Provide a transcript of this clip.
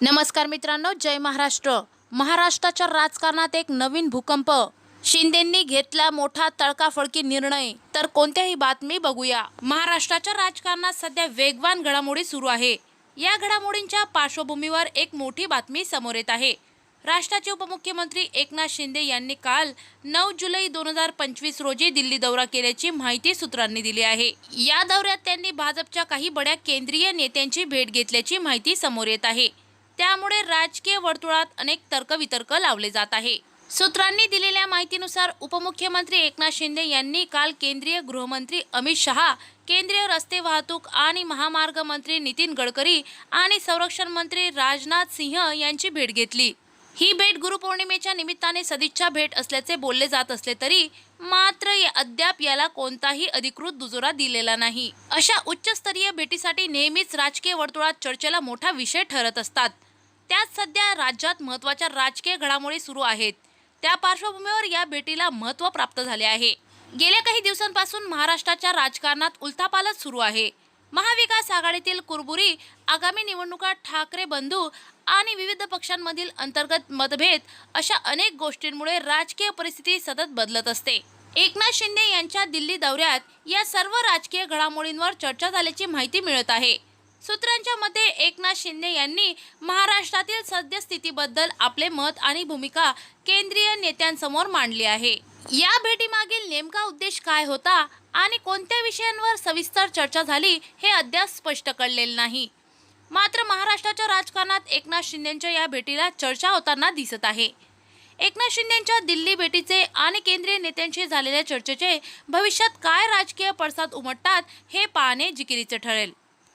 नमस्कार मित्रांनो जय महाराष्ट्र. महाराष्ट्राच्या राजकारणात एक नवीन भूकंप. शिंदेंनी घेतला मोठा तडकाफडकी निर्णय. तर कोणत्याही बातमी बघूया. महाराष्ट्राच्या राजकारणात सध्या वेगवान घडामोडी सुरू आहे. या घडामोडींच्या पार्श्वभूमीवर एक मोठी बातमी समोर येत आहे. राष्ट्राचे उपमुख्यमंत्री एकनाथ शिंदे यांनी काल नऊ जुलै दोन हजार पंचवीस रोजी दिल्ली दौरा केल्याची माहिती सूत्रांनी दिली आहे. या दौऱ्यात त्यांनी भाजपच्या काही बड्या केंद्रीय नेत्यांची भेट घेतल्याची माहिती समोर येत आहे. त्यामुळे राजकीय वर्तुळात अनेक तर्कवितर्क लावले जात आहे. सूत्रांनी दिलेल्या माहितीनुसार उपमुख्यमंत्री एकनाथ शिंदे यांनी काल केंद्रीय गृहमंत्री अमित शहा केंद्रीय रस्ते वाहतूक आणि महामार्ग मंत्री नितीन गडकरी आणि संरक्षण मंत्री राजनाथ सिंह यांची भेट घेतली. ही भेट गुरुपौर्णिमेच्या निमित्ताने सदिच्छा भेट असल्याचे बोलले जात असले तरी मात्र अद्याप याला कोणताही अधिकृत दुजोरा दिलेला नाही. अशा उच्चस्तरीय भेटीसाठी नेहमीच राजकीय वर्तुळात चर्चेला मोठा विषय ठरत असतात. त्यात सध्या राज्यात महत्त्वाच्या राजकीय घडामोडी सुरू आहेत. त्या पार्श्वभूमीवर या भेटीला महत्त्व प्राप्त झाले आहे. गेल्या काही दिवसांपासून महाराष्ट्राच्या राजकारणात उलथापालच सुरू आहे. महाविकास आघाडीतील कुरबुरी आगामी निवडणुका ठाकरे बंधू आणि विविध पक्षांमधील अंतर्गत मतभेद अशा अनेक गोष्टींमुळे राजकीय परिस्थिती सतत बदलत असते. एकनाथ शिंदे यांच्या दिल्ली दौऱ्यात या सर्व राजकीय घडामोडींवर चर्चा झाल्याची माहिती मिळत आहे. सूत्रांच्या मते एकनाथ शिंदे यांनी महाराष्ट्रातील सद्यस्थितीबद्दल आपले मत आणि भूमिका केंद्रीय नेत्यांसमोर मांडली आहे. या भेटीमागील नेमका उद्देश काय होता आणि कोणत्या विषयांवर सविस्तर चर्चा झाली हे अद्याप स्पष्ट कळलेले नाही. मात्र महाराष्ट्राच्या राजकारणात एकनाथ शिंदेच्या या भेटीला चर्चा होताना दिसत आहे. एकनाथ शिंदेच्या दिल्ली भेटीचे आणि केंद्रीय नेत्यांशी झालेल्या चर्चेचे भविष्यात काय राजकीय पडसाद उमटतात हे पाहणे जिकिरीचे ठरेल.